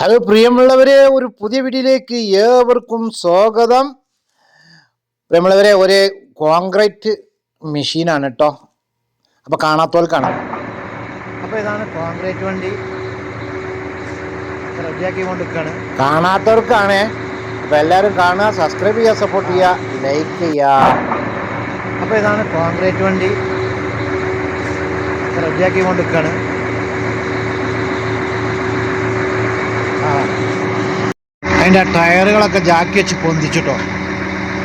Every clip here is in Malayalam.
ഹലോ പ്രിയമുള്ളവരെ ഒരു പുതിയ വീഡിയോയിലേക്ക് ഏവർക്കും സ്വാഗതം. പ്രിയമുള്ളവരെ ഒരു കോൺക്രീറ്റ് മെഷീനാണ് കേട്ടോ. അപ്പോൾ കാണാം. അപ്പോൾ ഇതാണ് കോൺക്രീറ്റ് വണ്ടി. റെഡിയാക്കി കൊണ്ടിരിക്കുകയാണ്. കാണാത്തവർക്കാണ്. അപ്പോൾ എല്ലാവരും കാണുക സബ്സ്ക്രൈബ് ചെയ്യുക സപ്പോർട്ട് ചെയ്യുക ലൈക്ക് ചെയ്യുക. അപ്പോൾ ഇതാണ് കോൺക്രീറ്റ് വണ്ടി. റെഡിയാക്കി കൊണ്ടിരിക്കുകയാണ്. അതിന്റെ ടയറുകളൊക്കെ ജാക്കി വെച്ച് പൊന്തിച്ചിട്ടോ.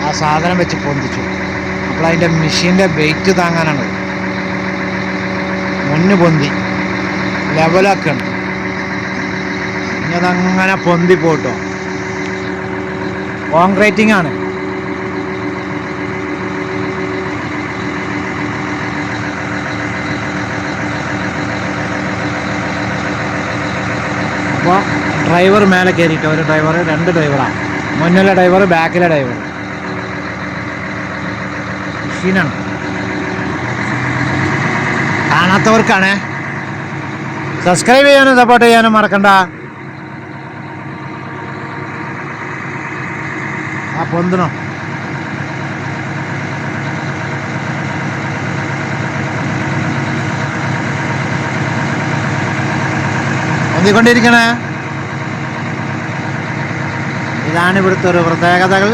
ആ സാധനം വെച്ച് പൊന്തിച്ചു. അപ്പോൾ അതിന്റെ മെഷീന്റെ വെയിറ്റ് താങ്ങാനാണ്. മുന്ന് പൊന്തി. ലെവലാക്കണം. ഇനി അതങ്ങനെ പൊന്തി പോട്ടോ. കോൺക്രീറ്റിംഗ് ആണ് അപ്പോൾ ഡ്രൈവർ മേലെ കയറിയിട്ട് ഒരു ഡ്രൈവർ രണ്ട് ഡ്രൈവറാണ് മുന്നിലെ ഡ്രൈവർ ബാക്കിലെ ഡ്രൈവർ. മെഷീനാണ് കാണാത്തവർക്കാണ്. സബ്സ്ക്രൈബ് ചെയ്യാനും സപ്പോർട്ട് ചെയ്യാനും മറക്കണ്ട. ആ പൊന്തണം? പൊന്തിക്കൊണ്ടിരിക്കണേ. ഇതാണ് ഇവിടുത്തെ ഒരു പ്രത്യേകതകൾ.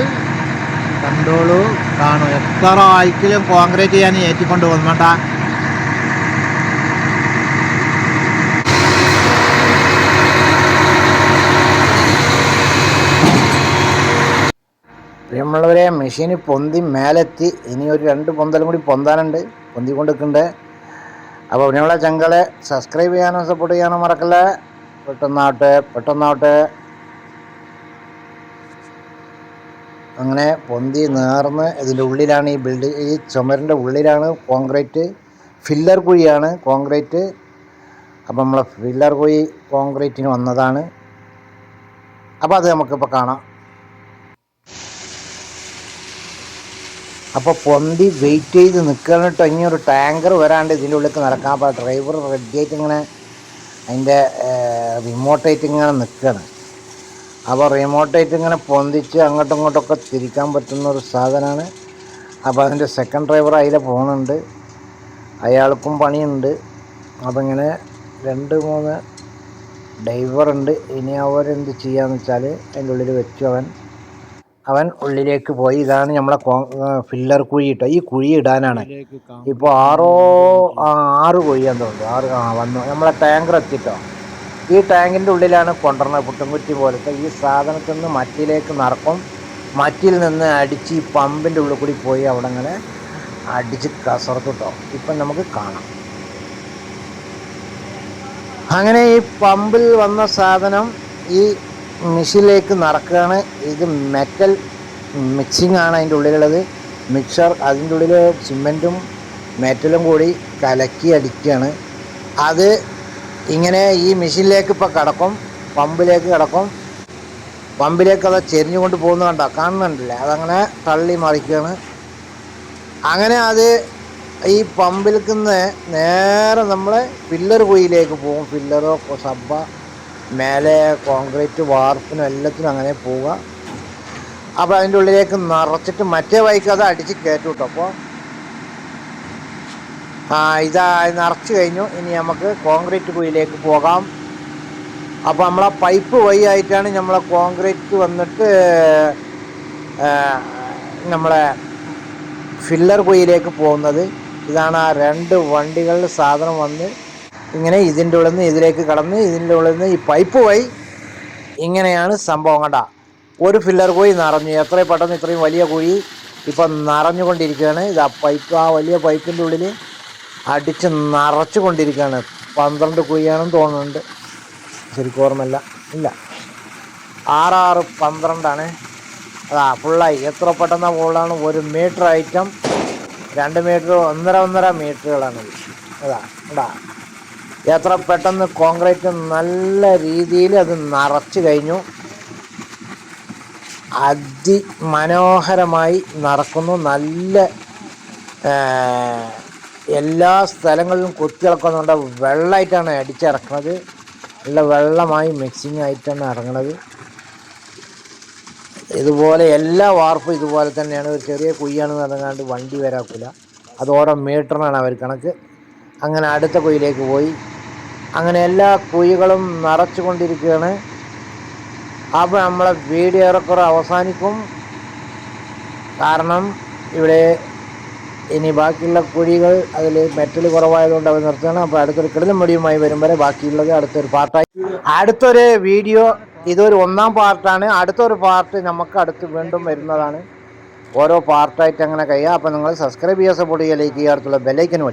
കണ്ടോളൂ കാണൂ. എത്ര ആയിക്കലും കോൺക്രീറ്റ് ചെയ്യാൻ ഏറ്റിക്കൊണ്ട് വന്നോട്ട പ്രിയമുള്ളവരെ മെഷീന് പൊന്തി മേലെത്തി. ഇനി ഒരു രണ്ട് പൊന്തലും കൂടി പൊന്താനുണ്ട്. പൊന്തി കൊണ്ടിരിക്കുന്നുണ്ട് അപ്പോൾ പ്രിയമുള്ള ചങ്കളെ സബ്സ്ക്രൈബ് ചെയ്യാനോ സപ്പോർട്ട് ചെയ്യാനോ മറക്കല്ലേ. പെട്ടെന്നാവട്ടെ പെട്ടെന്നാവട്ടെ. അങ്ങനെ പൊന്തി നേർന്ന് ഇതിന്റെ ഉള്ളിലാണ് ഈ ബിൽഡ് ഈ ചുമരിന്റെ ഉള്ളിലാണ് കോൺക്രീറ്റ്. Filler കുഴിയാണ് concrete. അപ്പം നമ്മളെ ഫില്ലർ കുഴി കോൺക്രീറ്റിന് വന്നതാണ്. അപ്പോൾ അത് നമുക്കിപ്പോൾ കാണാം. അപ്പോൾ പൊന്തി വെയിറ്റ് ചെയ്ത് നിൽക്കണം ഇനി ഒരു ടാങ്കർ വരാണ്ട് ഇതിന്റെ ഉള്ളിൽ നടക്കാം അപ്പോൾ ഡ്രൈവർ റെഡിയായിട്ട് ഇങ്ങനെ അതിന്റെ റിമോട്ടായിട്ട് ഇങ്ങനെ നിൽക്കുകയാണ്. അപ്പോൾ റിമോട്ടായിട്ട് ഇങ്ങനെ പൊന്തിച്ച് അങ്ങോട്ടും ഇങ്ങോട്ടൊക്കെ തിരിക്കാൻ പറ്റുന്ന ഒരു സാധനമാണ്. അപ്പോൾ അതിന്റെ സെക്കൻഡ് ഡ്രൈവർ അതിലെ പോകുന്നുണ്ട്. അയാൾക്കും പണിയുണ്ട്. അപ്പോൾ ഇങ്ങനെ രണ്ട് മൂന്ന് ഡൈവറുണ്ട് ഇനി അവരെന്ത് ചെയ്യാന്ന് വെച്ചാൽ അതിന്റെ ഉള്ളിൽ വെച്ചു അവൻ. അവൻ ഉള്ളിലേക്ക് പോയി. ഇതാണ് നമ്മളെ ഫില്ലർ കുഴി ഇട്ടോ ഈ കുഴി ഇടാനാണ്. ഇപ്പോൾ ആറോ ആറ് കുഴിയാന്ന് തോന്നുന്നു. ആറ് ആ വന്നു. നമ്മളെ ടാങ്കർ എത്തിട്ടോ. ഈ ടാങ്കിന്റെ ഉള്ളിലാണ് കൊണ്ടുവരുന്നത് പുട്ടുംകുറ്റി പോലത്തെ ഈ സാധനത്തിൽ നിന്ന് മറ്റിലേക്ക് നടക്കും. മറ്റിൽ നിന്ന് അടിച്ച് ഈ പമ്പിന്റെ ഉള്ളിൽ കൂടി പോയി അവിടെ അങ്ങനെ അടിച്ച് കസർത്ത് കേട്ടോ ഇപ്പം നമുക്ക് കാണാം. അങ്ങനെ ഈ പമ്പിൽ വന്ന സാധനം ഈ മെഷീനിലേക്ക് നടക്കുകയാണ്. ഇത് മെറ്റൽ മിക്സിംഗ് ആണ് അതിന്റെ ഉള്ളിലുള്ളത്. മിക്സർ അതിന്റെ ഉള്ളിൽ സിമെന്റും മെറ്റലും കൂടി കലക്കി അടിക്കുകയാണ്. അത് ഇങ്ങനെ ഈ മെഷീനിലേക്ക് ഇപ്പോൾ കിടക്കും പമ്പിലേക്ക് കിടക്കും. പമ്പിലേക്ക് അത് ചെരിഞ്ഞുകൊണ്ട് പോകുന്ന കണ്ട കാണുന്നുണ്ടല്ലേ? അതങ്ങനെ തള്ളി മറിക്കുകയാണ്. അങ്ങനെ അത് ഈ പമ്പിൽ നിന്ന് നേരെ നമ്മളെ പില്ലർ കുഴിയിലേക്ക് പോകും. പില്ലറോ സബ്ബ മേലെ കോൺക്രീറ്റ് വാർപ്പിനും എല്ലാത്തിനും അങ്ങനെ പോവുക. അപ്പോൾ അതിന്റെ ഉള്ളിലേക്ക് നിറച്ചിട്ട് മറ്റേ വൈക്ക് അത് അടിച്ച് കയറ്റും കേട്ടോ അപ്പോൾ ഇതാ നിറച്ച് കഴിഞ്ഞു. ഇനി നമുക്ക് കോൺക്രീറ്റ് കുഴിയിലേക്ക് പോകാം. അപ്പോൾ നമ്മളെ പൈപ്പ് വഴി ആയിട്ടാണ് നമ്മളെ കോൺക്രീറ്റ് വന്നിട്ട് നമ്മളെ ഫില്ലർ കുഴിയിലേക്ക് പോകുന്നത്. ഇതാണ് ആ രണ്ട് വണ്ടികളിൽ സാധനം വന്ന് ഇങ്ങനെ ഇതിന്റെ ഉള്ളിൽ നിന്ന് ഇതിലേക്ക് കടന്ന് ഇതിന്റെ ഉള്ളിൽ നിന്ന് ഈ പൈപ്പ് വഴി ഇങ്ങനെയാണ് സംഭവം കണ്ട. ഒരു ഫില്ലർ കുഴി നിറഞ്ഞു. എത്രയും പെട്ടെന്ന് ഇത്രയും വലിയ കുഴി ഇപ്പം നിറഞ്ഞുകൊണ്ടിരിക്കുകയാണ്. ഇത് ആ പൈപ്പ് ആ വലിയ പൈപ്പിന്റെ ഉള്ളിൽ അടിച്ച് നിറച്ചു കൊണ്ടിരിക്കുകയാണ് പന്ത്രണ്ട് കുഴിയാണെന്ന് തോന്നുന്നുണ്ട്. ശരിക്കും ഓർമ്മയില്ല. ഇല്ല. ആറാറ് പന്ത്രണ്ടാണ്. അതാ ഫുള്ളായി എത്ര പെട്ടെന്ന് ഫുള്ളാണ് ഒരു മീറ്റർ ഐറ്റം രണ്ട് മീറ്റർ ഒന്നര ഒന്നര മീറ്ററുകളാണ് അതാ ഇടാ എത്ര പെട്ടെന്ന് കോൺക്രീറ്റ് നല്ല രീതിയിൽ അത് നിറച്ച് കഴിഞ്ഞു. അതിമനോഹരമായി നടക്കുന്നു. നല്ല എല്ലാ സ്ഥലങ്ങളിലും കുത്തിയിളക്കുന്നുണ്ട് വെള്ളമായിട്ടാണ് അടിച്ചിറക്കുന്നത് നല്ല വെള്ളമായി മിക്സിങ് ആയിട്ടാണ് ഇറങ്ങണത്. ഇതുപോലെ എല്ലാ വാർപ്പും ഇതുപോലെ തന്നെയാണ്. ഒരു ചെറിയ കുയ്യാണെന്ന് നടങ്ങാണ്ട് വണ്ടി വരാക്കില്ല. അതോടെ മീറ്ററിനാണ് അവർ കണക്ക്. അങ്ങനെ അടുത്ത കുയിലേക്ക് പോയി. അങ്ങനെ എല്ലാ കുഴികളും നിറച്ചു കൊണ്ടിരിക്കുകയാണ് അപ്പോൾ നമ്മളെ വീഡിയോ ഏറെക്കുറെ അവസാനിക്കും. കാരണം ഇവിടെ ഇനി ബാക്കിയുള്ള കുഴികൾ അതിൽ മെറ്റൽ കുറവായതുകൊണ്ട് അവർ നിർത്തണം. അപ്പോൾ അടുത്തൊരു കിടലും മടിയുമായി വരും വരെ ബാക്കിയുള്ളത് അടുത്തൊരു പാർട്ടായി. അടുത്തൊരു വീഡിയോ ഇതൊരു ഒന്നാം പാർട്ടാണ്. അടുത്തൊരു പാർട്ട് നമുക്ക് അടുത്ത് വീണ്ടും വരുന്നതാണ്. ഓരോ പാർട്ടായിട്ട് അങ്ങനെ കഴിയുക അപ്പോൾ നിങ്ങൾ സബ്സ്ക്രൈബ് ചെയ്യുക സപ്പോർട്ട് ചെയ്യുക ലൈക്ക് ചെയ്യുക അടുത്തുള്ള ബെല്ലൈക്കൻ മതി